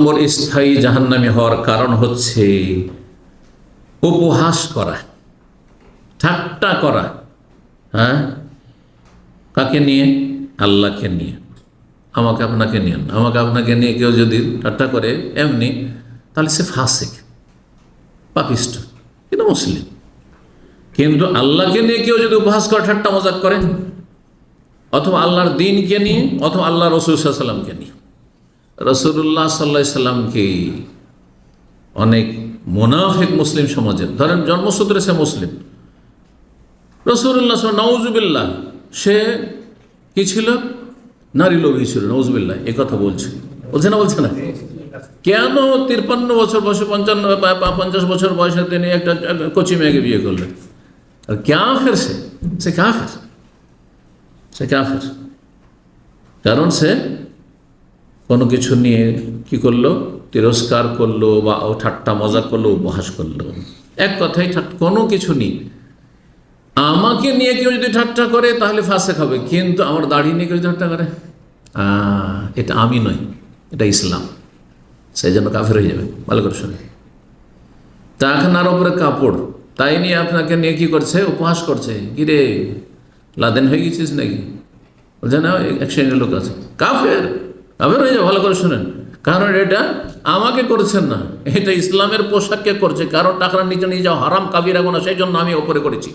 নম্বর স্থায়ী জাহান্নামি হওয়ার কারণ হচ্ছে উপহাস করা, ঠাট্টা করা হ্যাঁ? কাকে নিয়ে? আল্লাহকে নিয়ে। আমাকে আপনাকে নিয়ে আমাকে আপনাকে নিয়ে কেউ যদি ঠাট্টা করে এমনি, তাহলে সে ফাসেক, পাপিষ্ট, কিন্তু মুসলিম। কিন্তু আল্লাহকে নিয়ে কেউ যদি উপহাস করে, ঠাট্টা মজাক করে অথবা আল্লাহর দিনকে নিয়ে, অথবা আল্লাহ রসুল সাল্লামকে নিয়ে। রসুল্লাহ সাল্লাহ সাল্লামকে অনেক মোনাফেক মুসলিম সমাজের, ধরেন জন্মসূত্রে সে মুসলিম। রসুল্লাহ নওজুবিল্লাহ সে কি ছিল? নারী লোভী ছিল নওজুবিল্লাহ এ কথা বলছে। বলছে না বলছে না? কেন তিরপান্ন বছর বয়সে, পঞ্চান্ন পঞ্চাশ বছর বয়সে তিনি একটা কচি মেয়েকে বিয়ে করলেন? আর ক্যা ফের সে? সে ফের সে কাফের কারণ সে কোনো কিছু নিয়ে কি করল? তিরস্কার করল বা ও ঠাট্টা মজা করল, উপহাস করল। এক ঠাট- কোনো কিছু নেই। আমাকে নিয়ে কেউ যদি ঠাট্টা করে, তাহলে ফাঁসে খাবে। কিন্তু আমার দাড়ি নিয়ে কেউ ঠাট্টা করে? এটা আমি নই, এটা ইসলাম। সেই জন্য কাফের হয়ে যাবে। ভালো করে শুনে টাকানার ওপরে কাপড়। তাই নিয়ে আপনাকে নিয়ে কি করছে? উপহাস করছে। কি রে? লাদেন হয়ে গেছিস নাকি? বলছে, না শ্রেণির লোক আছে। কাফের? কাফের হয়ে যাবে ভালো করে শুনেন, কারণ এটা আমাকে করছেন না, এটা ইসলামের পোশাককে করছে, কারণ টাকার নিচে নিয়ে যাও হারাম কাবিরা গোনা, সেই জন্য আমি ওপরে করেছি।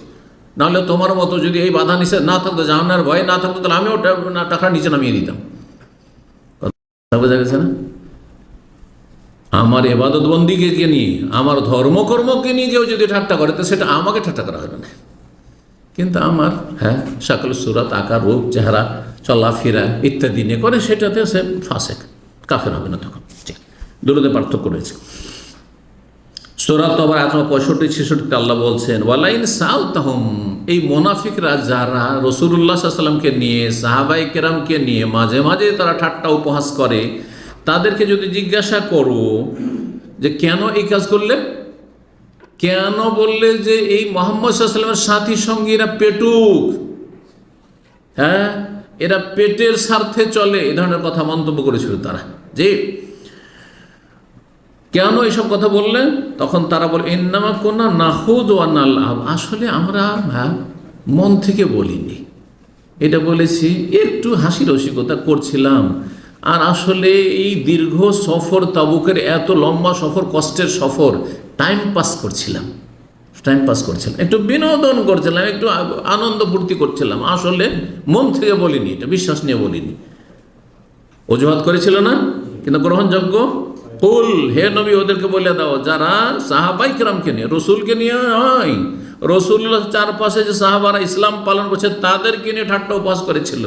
নাহলে তোমার মতো যদি এই বাধা নিষেধ না থাকতো, জাহান্নার ভয় না থাকতো, তাহলে আমিও না, টাকার নিচে নামিয়ে দিতাম। বোঝা গেছে না? আমার এবাদত বন্দিকে নিয়ে, আমার ধর্মকর্মকে নিয়ে কেউ যদি ঠাট্টা করে, তো সেটা আমাকে ঠাট্টা করা হবে না। কিন্তু আমার হ্যাঁ সকল সুরাত, আকার, রূপ, চেহারা চলাফেরা ইত্যাদি নিয়ে করে, সেটাতে সে ফাঁসেক, কাফের হবে না তখন। দুটোতে পার্থক্য রয়েছে। সোরাত আবার আত্মা পঁয়ষট্টি ছেষট্টি আল্লাহ বলছেন, ওয়ালাইন সাল তাহম এই মোনাফিকরা যারা রসুল্লাহ সাল্লামকে নিয়ে সাহাবাই কেরামকে নিয়ে মাঝে মাঝে তারা ঠাট্টা উপহাস করে, তাদেরকে যদি জিজ্ঞাসা করো যে কেন এই কাজ করলে? কেন বললে যে এই মোহাম্মদ সাল্লামের সাথী সঙ্গীরা পেটুক? হ্যাঁ? এরা পেটের স্বার্থে চলে এ ধরনের কথা মন্তব্য করেছিল তারা। যে কেন এইসব কথা বললেন তখন তারা বলে ইন্নামা কোনা নাহুদ ও আল্লাহ। আসলে আমরা হ্যাঁ, মন থেকে বলিনি। এটা বলেছি একটু হাসি রসিকতা করছিলাম। আর আসলে এই দীর্ঘ সফর তাবুকের এত লম্বা সফর কষ্টের সফর টাইম পাস করছিলাম। টাইম পাস করছিলাম। একটু বিনোদন করছিলাম, একটু আনন্দ ফুর্তি করছিলাম। আসলে মন থেকে বলিনি, এটা বিশ্বাস নিয়ে বলিনি। অজুহাত করেছিল না? কিন্তু গ্রহণযোগ্য? কুল, হে নবী, ওদেরকে বলে দাও, যারা সাহাবাই কিরামকে নিয়ে, রসুলকে নিয়ে হয় রসুল্লাহ চারপাশে যে সাহাবারা ইসলাম পালন করছে, তাদেরকে নিয়ে ঠাট্টা উপহাস করেছিল।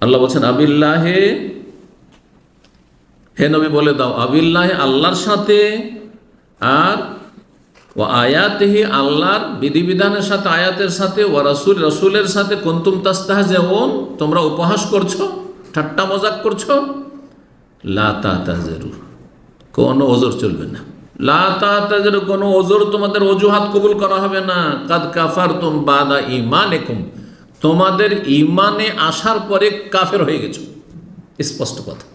আল্লাহ বলছেন, আবিল্লাহে হে নবী বলে দাও, আবিল্লাহে আল্লাহর সাথে আর ও আয়াতেহি আল্লাহর বিধিবিধানের সাথে, আয়াতের সাথে ও রসুল, রসুলের সাথে কুন্তুম তাস্তাহ যেমন তোমরা উপহাস করছ, ঠাট্টা মজাক করছ? লা তাজেরু কোনো ওজোর চলবে না। লা তাজেরু কোনো ওজোর তোমাদের অজুহাত কবুল করা হবে না। কাদ কাফার তুম বাদা ইমান একুম তোমাদের ইমানে আসার পরে কাফের হয়ে গেছো। স্পষ্ট কথা।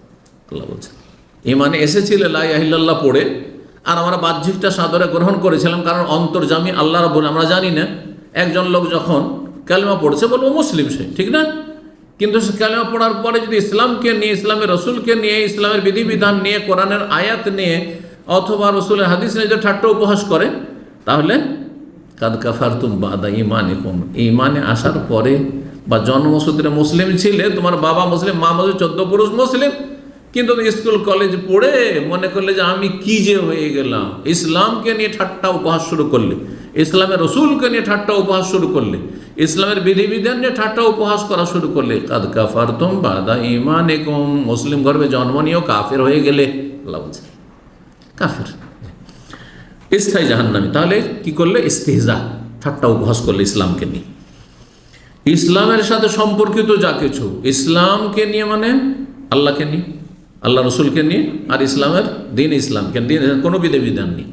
বলছেন ইমানে এসেছিলে, লা ইলাহা পড়ে আর আমরা বাহ্যিকটা সাদরে গ্রহণ করেছিলাম, কারণ অন্তর্জামী আল্লাহ রাবুল আমরা জানি না, একজন লোক যখন কালেমা পড়ছে, বলব মুসলিম সে, ঠিক না? কিন্তু সে কালেমা পড়ার পরে যদি ইসলামকে নিয়ে, ইসলামের রসুলকে নিয়ে, ইসলামের বিধিবিধান নিয়ে, কোরআনের আয়াত নিয়ে, অথবা রসুলের হাদিস নিয়ে যে ঠাট্টা উপহাস করে, তাহলে কাদ তুম বাদা ইমান একুম ইমানে আসার পরে বা জন্মসূত্রে মুসলিম ছিলে, তোমার বাবা মুসলিম, মা মুসলিম, চোদ্দ পুরুষ মুসলিম কিন্তু স্কুল, কলেজ পড়ে মনে করলে যে আমি কি যে হয়ে গেলাম। ইসলামকে নিয়ে ঠাট্টা উপহাস শুরু করলে, ইসলামের রসুলকে নিয়ে ঠাট্টা উপহাস শুরু করলে, ইসলামের বিধিবিধান নিয়ে ঠাট্টা উপহাস করা শুরু করলে, কাদ কাফার বাদা ইমান একুম মুসলিম গর্বে জন্ম নিয়েও কাফের হয়ে গেলে কাফের। স্থায়ী জাহান্নামী। তাহলে কি করলে? ইস্তেহজা, ঠাট্টা উপহাস করলে ইসলামকে নিয়ে। ইসলামের সাথে সম্পর্কিত যা কিছু, ইসলামকে নিয়ে মানে আল্লাহকে নিয়ে। আল্লাহ রসুলকে নিয়ে আর ইসলামের দিন ইসলামকে দিন কোনো বিধে বিধান নেই।